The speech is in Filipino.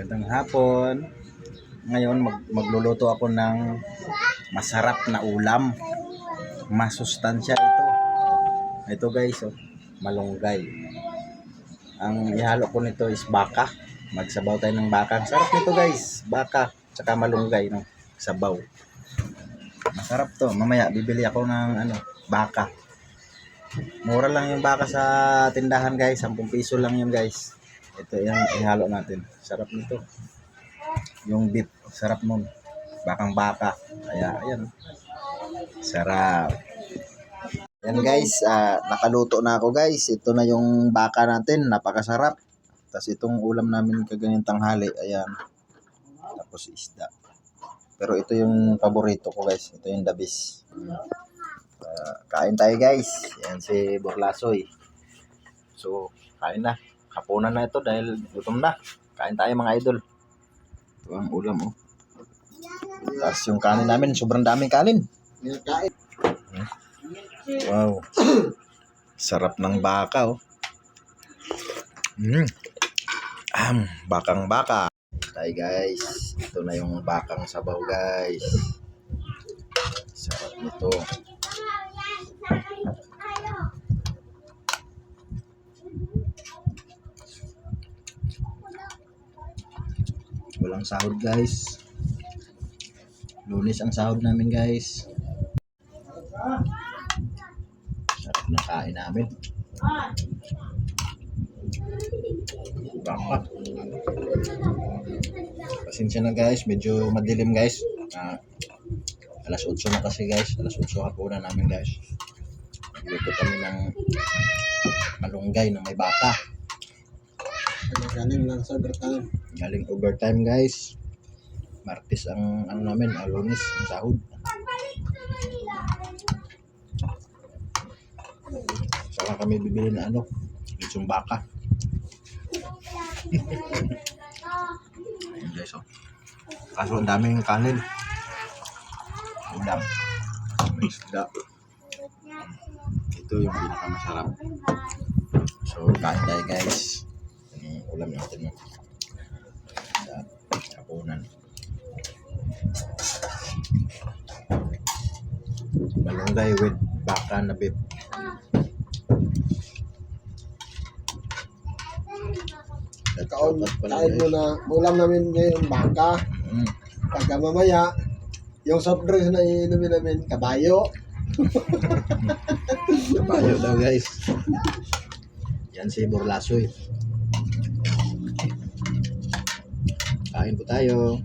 Magandang hapon. Ngayon mag magluluto ako ng masarap na ulam. Masustansya ito. Ito guys, oh, malunggay. Ang ihalo ko nito is baka. Magsabaw tayo ng baka. Sarap nito guys, baka tsaka malunggay no, sabaw. Masarap to. Mamaya bibili ako ng ano, baka. Mura lang yung baka sa tindahan guys, 10 piso lang yun guys. Ito yung ihalo natin. Sarap nito. Yung beef, sarap nun. Bakang baka. Kaya, ayan. Sarap. Yan guys, ah, nakaluto na ako guys. Ito na yung baka natin. Napakasarap. Tapos itong ulam namin kaganyang tanghali. Ayan. Tapos isda. Pero ito yung paborito ko guys. Ito yung dabis. Ah, kain tayo guys. Yan si Burlasoy. So, kain na. Hapunan na ito dahil gutom na. Kain tayo mga idol. Ito ang ulam oh. Tapos yung kanin namin, sobrang daming kanin. Wow. Sarap ng baka oh. Mm. Am, bakang baka. Tayo guys. Ito na yung bakang sabaw guys. Sarap nito. Walang sahod guys. Lunes ang sahod namin guys. Sarap na kain namin. Baka. Pasensya na guys, medyo madilim guys. Ah, alas 8 na kasi guys. Alas 8 hapunan namin guys. Nagluto kami ng malunggay na may baka. Kanin lang sa kanin. Galing overtime guys. Martes ang ano namin, lunes ang sahod. Saka kami bibili na ano, litsong baka. Ayun guys, oh. Kaso ang daming kanin. Ulam. May isda. Ito yung pinakamasarap. So, kain tayo guys. Ulam natin. No? Sa kapunan. Malunggay with baka na beef. Kaon, kain mo na. Ulam namin ngayon baka. Mm. Pagka mamaya, yung soft drinks na iinumin namin, kabayo. Kabayo daw guys. Yan si Borlasoy. Kain po tayo.